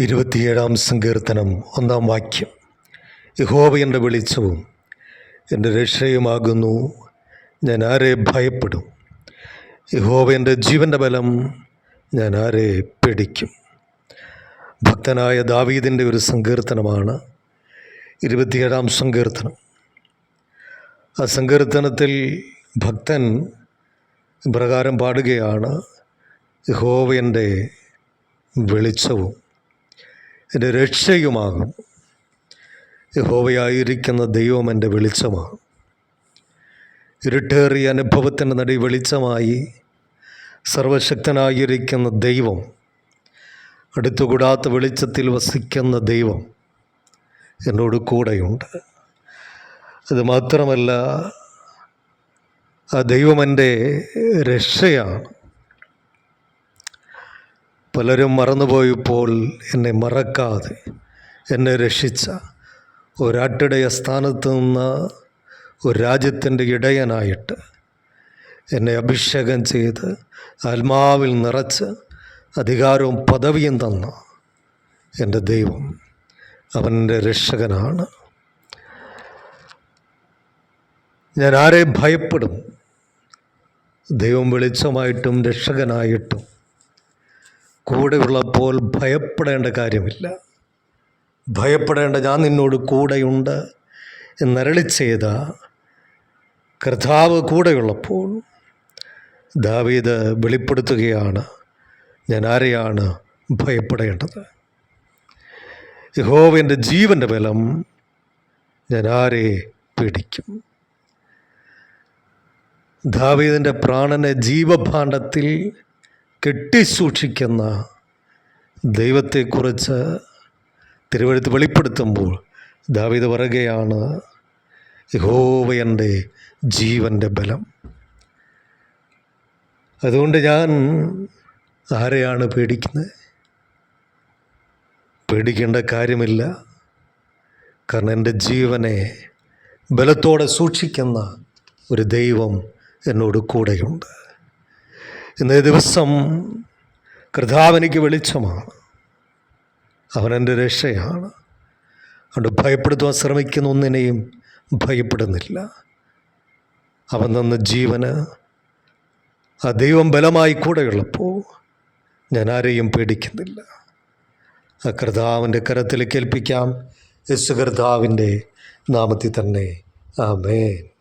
ഇരുപത്തിയേഴാം സങ്കീർത്തനം ഒന്നാം വാക്യം. യഹോവ എന്റെ വെളിച്ചവും എന്റെ രക്ഷയുമാകുന്നു. ഞാൻ ആരെ ഭയപ്പെടും? യഹോവ എന്റെ ജീവന്റെ ബലം. ഞാൻ ആരെ പേടിക്കും? ഭക്തനായ ദാവീദിന്റെ ഒരു സങ്കീർത്തനമാണ് ഇരുപത്തിയേഴാം സങ്കീർത്തനം. ആ സങ്കീർത്തനത്തിൽ ഭക്തൻ പ്രകാരം പാടുകയാണ്. യഹോവ എന്റെ വെളിച്ചവും എന്റെ രക്ഷയുമാകും യഹോവയായിരിക്കുന്ന ദൈവം എന്റെ വെളിച്ചമാണ്. ഇരുട്ടേറിയ അനുഭവത്തിന്റെ നടി വെളിച്ചമായി സർവശക്തനായിരിക്കുന്ന ദൈവം അടുത്തുകൂടാത്ത വെളിച്ചത്തിൽ വസിക്കുന്ന ദൈവം എന്നോട് കൂടെയുണ്ട്. അത് മാത്രമല്ല ആ ദൈവം എന്റെ രക്ഷയാണ്. പലരും മറന്നുപോയപ്പോൾ എന്നെ മറക്കാതെ എന്നെ രക്ഷിച്ച ഒരാട്ടിടയ സ്ഥാനത്ത് നിന്ന് ഒരു രാജ്യത്തിന്റെ ഇടയനായിട്ട് എന്നെ അഭിഷേകം ചെയ്ത് ആത്മാവിൽ നിറച്ച് അധികാരവും പദവിയും തന്ന എന്റെ ദൈവം അവന്റെ രക്ഷകനാണ്. ഞാൻ ആരെ ഭയപ്പെടും? ദൈവം വെളിച്ചമായിട്ടും രക്ഷകനായിട്ടും കൂടെ ഉള്ളപ്പോൾ ഭയപ്പെടേണ്ട കാര്യമില്ല. ഭയപ്പെടേണ്ട ഞാൻ നിന്നോട് കൂടെയുണ്ട് എന്നരളി ചെയ്ത കർത്താവ് കൂടെയുള്ളപ്പോൾ ദാവീദ് വെളിപ്പെടുത്തുകയാണ് ഞാൻ ആരെയാണ് ഭയപ്പെടേണ്ടത്? യഹോവന്റെ ജീവന്റെ ബലം ഞാൻ ആരെ പേടിക്കും? ദാവീദിന്റെ പ്രാണനെ ജീവഭാണ്ഡത്തിൽ കെട്ടിസൂക്ഷിക്കുന്ന ദൈവത്തെക്കുറിച്ച് തിരുവഴുത്ത് വെളിപ്പെടുത്തുമ്പോൾ ദാവിത് പറയുകയാണ് യഹോവയന്റെ ജീവന്റെ ബലം. അതുകൊണ്ട് ഞാൻ ആരെയാണ് പേടിക്കുന്നത്? പേടിക്കേണ്ട കാര്യമില്ല. കാരണം എന്റെ ജീവനെ ബലത്തോടെ സൂക്ഷിക്കുന്ന ഒരു ദൈവം എന്നോട് കൂടെയുണ്ട്. ഇന്നേ ദിവസം കർത്താവ് എനിക്ക് വെളിച്ചമാണ്. അവൻ എന്റെ രക്ഷയാണ്. അതുകൊണ്ട് ഭയപ്പെടുത്തുവാൻ ശ്രമിക്കുന്ന ഒന്നിനെയും ഭയപ്പെടുന്നില്ല. അവൻ തന്ന ജീവന് ആ ദൈവം ബലമായി കൂടെയുള്ളപ്പോൾ ഞാൻ ആരെയും പേടിക്കുന്നില്ല. ആ കർത്താവിന്റെ കരത്തിൽ കേൾപ്പിക്കാം യേശു കർത്താവിന്റെ നാമത്തിൽ തന്നെ. ആമേൻ.